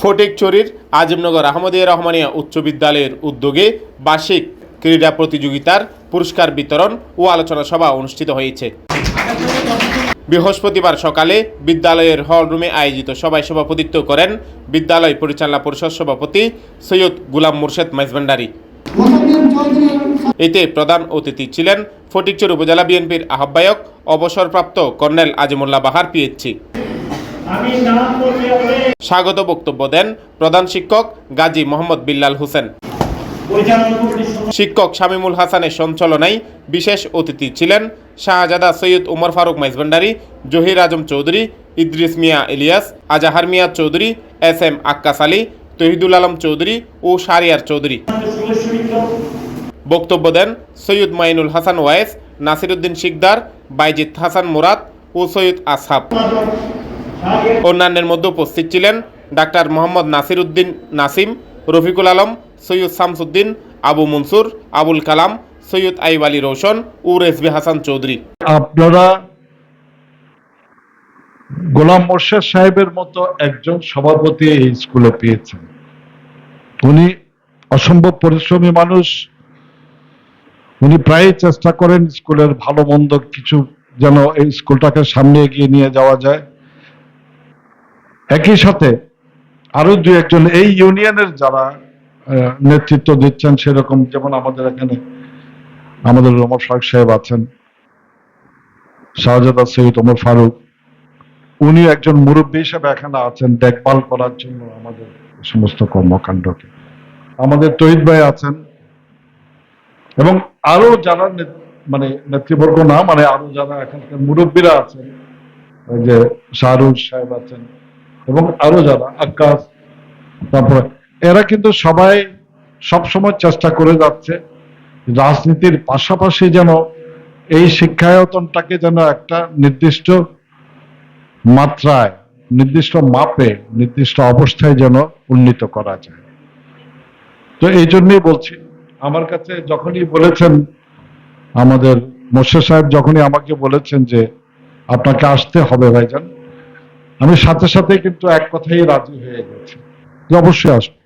ফটিকচুরির আজিমনগর আহমদিয়া রহমানিয়া উচ্চ বিদ্যালয়ের উদ্যোগে বার্ষিক ক্রীড়া প্রতিযোগিতার পুরস্কার বিতরণ ও আলোচনা সভা অনুষ্ঠিত হয়েছে। বৃহস্পতিবার সকালে বিদ্যালয়ের হল রুমে আয়োজিত সভায় সভাপতিত্ব করেন বিদ্যালয় পরিচালনা পরিষদ সভাপতি সৈয়দ গুলাম মুর্শেদ মাইজভান্ডারি। এতে প্রধান অতিথি ছিলেন ফটিকচুর উপজেলা বিএনপির আহ্বায়ক, অবসরপ্রাপ্ত কর্নেল আজিমুল্লাহ বাহার পিএইচি স্বাগত বক্তব্য দেন প্রধান শিক্ষক গাজী মোহাম্মদ বিল্লাল হোসেন। শিক্ষক শামীমুল হাসানের সঞ্চালনায় বিশেষ অতিথি ছিলেন শাহজাদা সৈয়দ উমর ফারুক মাইজভান্ডারি জহির আজম চৌধুরী, ইদ্রিস মিয়া ইলিয়াস, আজাহার মিয়া চৌধুরী, এস এম আক্কাস আলী, তহিদুল আলম চৌধুরী ও শারিয়ার চৌধুরী। বক্তব্য দেন সৈয়দ মাইনুল হাসান ওয়াইস নাসিরুদ্দিন শিকদার বাইজিৎ হাসান মুরাদ ও সৈয়দ আসহাব অন্যান্যের মধ্যে উপস্থিত ছিলেন ডাক্তার মোহাম্মদ নাসিরুদ্দিন নাসিম, রফিকুল আলম, সৈয়দ শামসুদ্দিন, আবু মনসুর, আবুল কালাম, সৈয়দ আইব আলী রোশন ও রেসবি হাসান চৌধুরী। আপনারা গোলাম মোর্শেদ সাহেবের মতো একজন সভাপতি এই স্কুলে পেয়েছেন। উনি অসম্ভব পরিশ্রমী মানুষ। উনি প্রায়ই চেষ্টা করেন স্কুলের ভালো মন্দ কিছু যেন এই স্কুলটাকে সামনে এগিয়ে নিয়ে যাওয়া যায়। একই সাথে আরও দু একজন এই ইউনিয়নের যারা নেতৃত্ব দিচ্ছেন সেরকম, যেমন আমাদের এখানে আমাদের রমর ফারুক সাহেব আছেন, শাহজাদা সৈয়দ ওমর ফারুক। উনি একজন মুরব্বী হিসেবে এখানে আছেন, দেখভাল করার জন্য আমাদের সমস্ত কর্মকাণ্ডকে। আমাদের তহিদ ভাই আছেন, এবং আরও যারা মানে নেতৃবর্গ না মানে আরও যারা এখানকার মুরব্বীরা আছেন যে শাহরুখ সাহেব আছেন এবং আরও যারা, আকাশ, তারপরে এরা কিন্তু সবাই সবসময় চেষ্টা করে যাচ্ছে রাজনীতির পাশাপাশি যেন এই শিক্ষায়তনটাকে যেন একটা নির্দিষ্ট মাত্রায়, নির্দিষ্ট মাপে, নির্দিষ্ট অবস্থায় যেন উন্নীত করা যায়। তো এই জন্যই বলছি, আমার কাছে যখনই বলেছেন আমাদের মোর্শেদ সাহেব, যখনই আমাকে বলেছেন যে আপনাকে আসতে হবে ভাইজান আমি সাথে সাথে কিন্তু এক কথাই রাজি হয়ে গেছি। অবশ্যই আসব।